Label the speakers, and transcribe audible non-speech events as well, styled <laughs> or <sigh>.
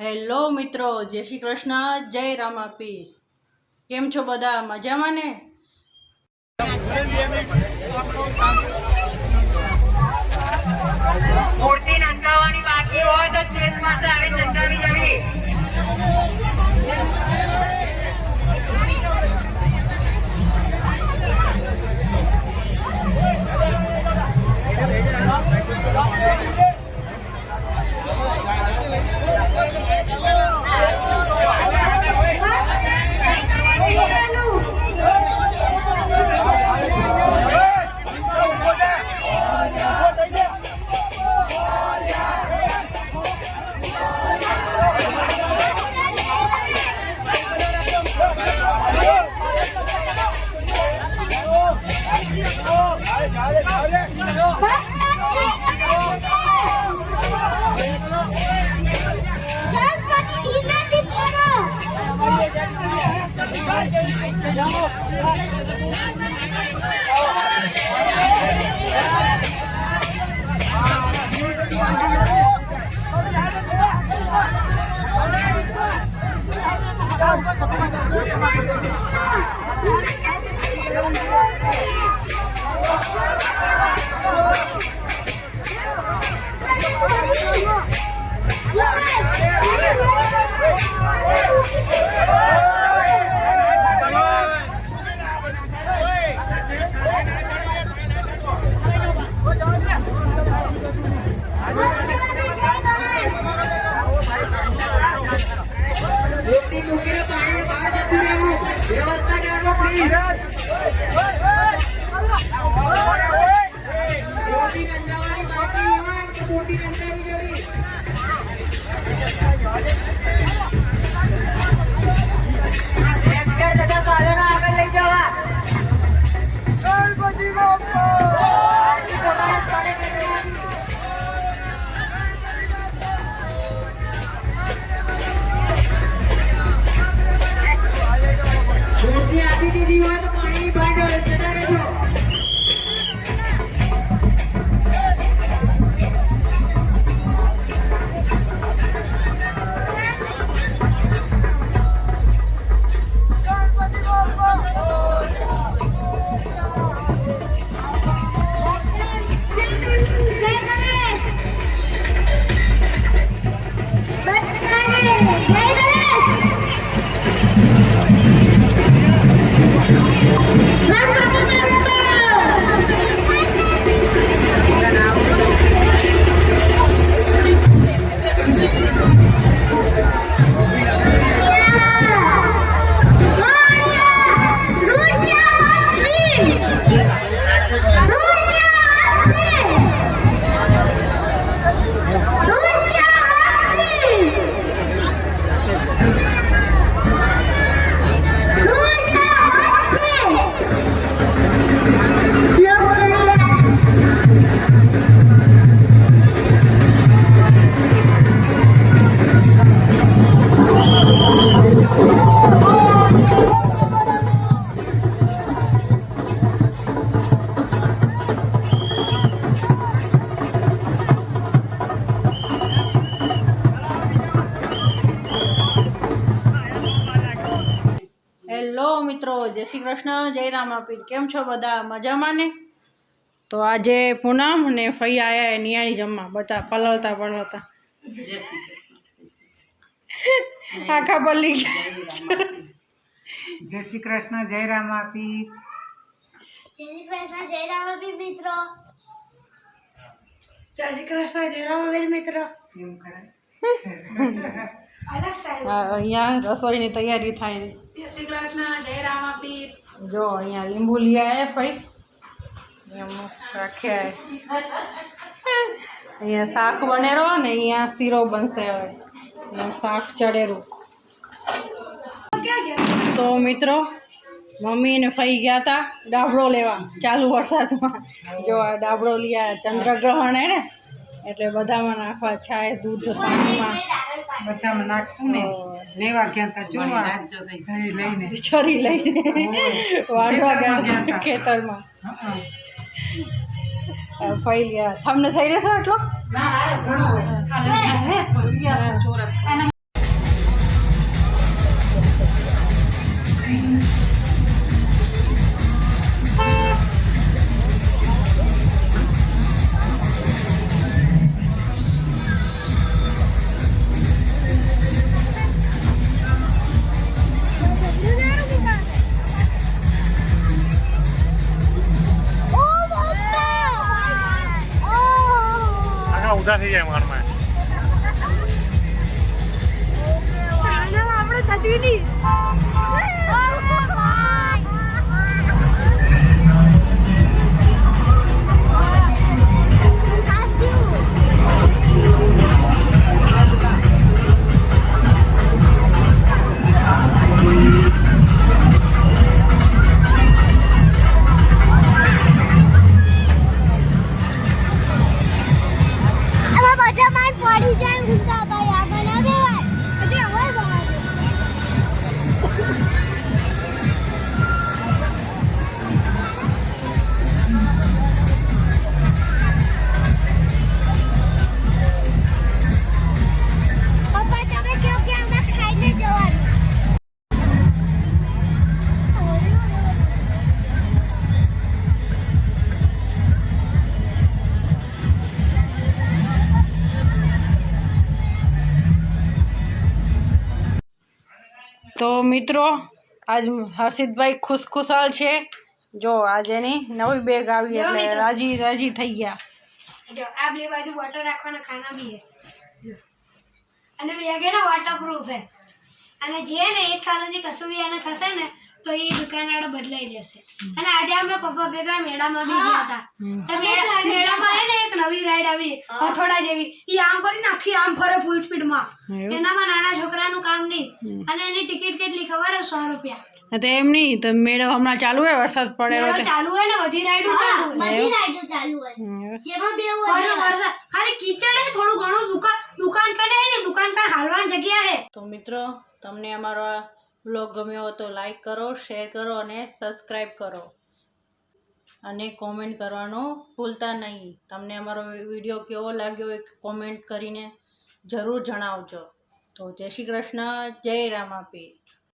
Speaker 1: Hello મિત્રો, જય શ્રી કૃષ્ણ, જય રામાપીર. કેમ છો બધા? મજામાં ને?
Speaker 2: મૂર્તિ નંદાવાની બાકી હોય તો સ્ટેજ પાસે મૂર્તિ
Speaker 1: મિત્રો. જય શ્રી કૃષ્ણ જય રામાપીર કેમ છો બધા? મજામાં ને? તો આજે પૂનમ અને ફઈ આયા નિયાળી જમવા. બધા પલળતા પલળતા. આખા પલ્લી ગયા
Speaker 3: જય શ્રી કૃષ્ણ જય રામાપી
Speaker 4: જય શ્રી કૃષ્ણ જય રામાપીર મિત્રો.
Speaker 3: જય શ્રી કૃષ્ણ જય રામાવીર મિત્ર. એમ કરાય.
Speaker 1: હા, <laughs> <laughs> અહીંયા રસોઈની તૈયારી થાય.
Speaker 3: જય શ્રી કૃષ્ણ જય રામાપીર.
Speaker 1: જો અહીંયા લીંબુ લઈ આવ્યા ફઈ એમ રાખ્યા અહીંયા શાક બનેરો ને અહીંયા શીરો બનશે હવે. શાક ચડેરું. તો મિત્રો મમ્મી ને ફઈ ગયા હતા ડાબડો લેવા. ચાલુ વરસાદમાં. જો આ ડાબડો લઈ ચંદ્રગ્રહણ હે ને એટલે બધામાં નાખવા છાય દૂધ પાણીમાં.
Speaker 3: બધામાં નાખશું ને. લેવા ગયા હતા જોવા. ઘરે લઈને.
Speaker 1: છરી લઈને. વાળવા ગયા ખેતરમાં
Speaker 3: હં.
Speaker 1: ફઈ ગયા. તમને થઈ રહેશે આટલો?
Speaker 3: ગયા હે,
Speaker 5: થઈ જાય મકાનમાં
Speaker 4: આપણે થતી નહીં
Speaker 1: તો મિત્રો આજ હર્ષિતભાઈ ખુશખુશાલ છે. જો આજ એની નવી બેગ આવી એટલે રાજી રાજી થઈ ગયા.
Speaker 4: જો આ બે બાજુ વોટર રાખવાના ખાના બી છે. અને બેગ હે ને વોટરપ્રૂફ હે અને જે ને એક સાલ સુધી કશું બી થશે ને તો એ દુકાનવાળો બદલાઈ દેશે અને આજે અમે પપ્પા ભેગા મેળામાં બી ગયા હતા. તો મેળામાં હે ને એક નવી રાઈડ આવી હથોડા જેવી. એ આમ કરીને આખી આમ ફરે ફૂલ સ્પીડમાં એનામાં નાના છોકરાનું કામ નહીં. અને એની ટિકિટ કેટલી ખબર હે? સો રૂપિયા.
Speaker 1: તો એમ નહીં તો મેળો હમણાં ચાલુ હોય વરસાદ પડે
Speaker 4: મેળો ચાલુ હોય ને બધી રાઈડો ચાલુ હોય.
Speaker 6: બધી રાઈડો ચાલુ હોય. જેમાં બે
Speaker 4: હોય વરસાદ ખાલી કીચડ હે થોડું ઘણું દુકાન દુકાન કરે ને દુકાન કા હાલવાની જગ્યા હે.
Speaker 1: તો મિત્રો તમને અમારો આ બ્લોગ ગમ્યો તો લાઈક કરો, શેર કરો અને સબસ્ક્રાઈબ કરો. અને કોમેન્ટ કરવાનું ભૂલતા નહીં. તમને અમારો વીડિયો કેવો લાગ્યો એ કોમેન્ટ કરીને જરૂર જણાવજો. તો જય શ્રી કૃષ્ણ, જય રામાપી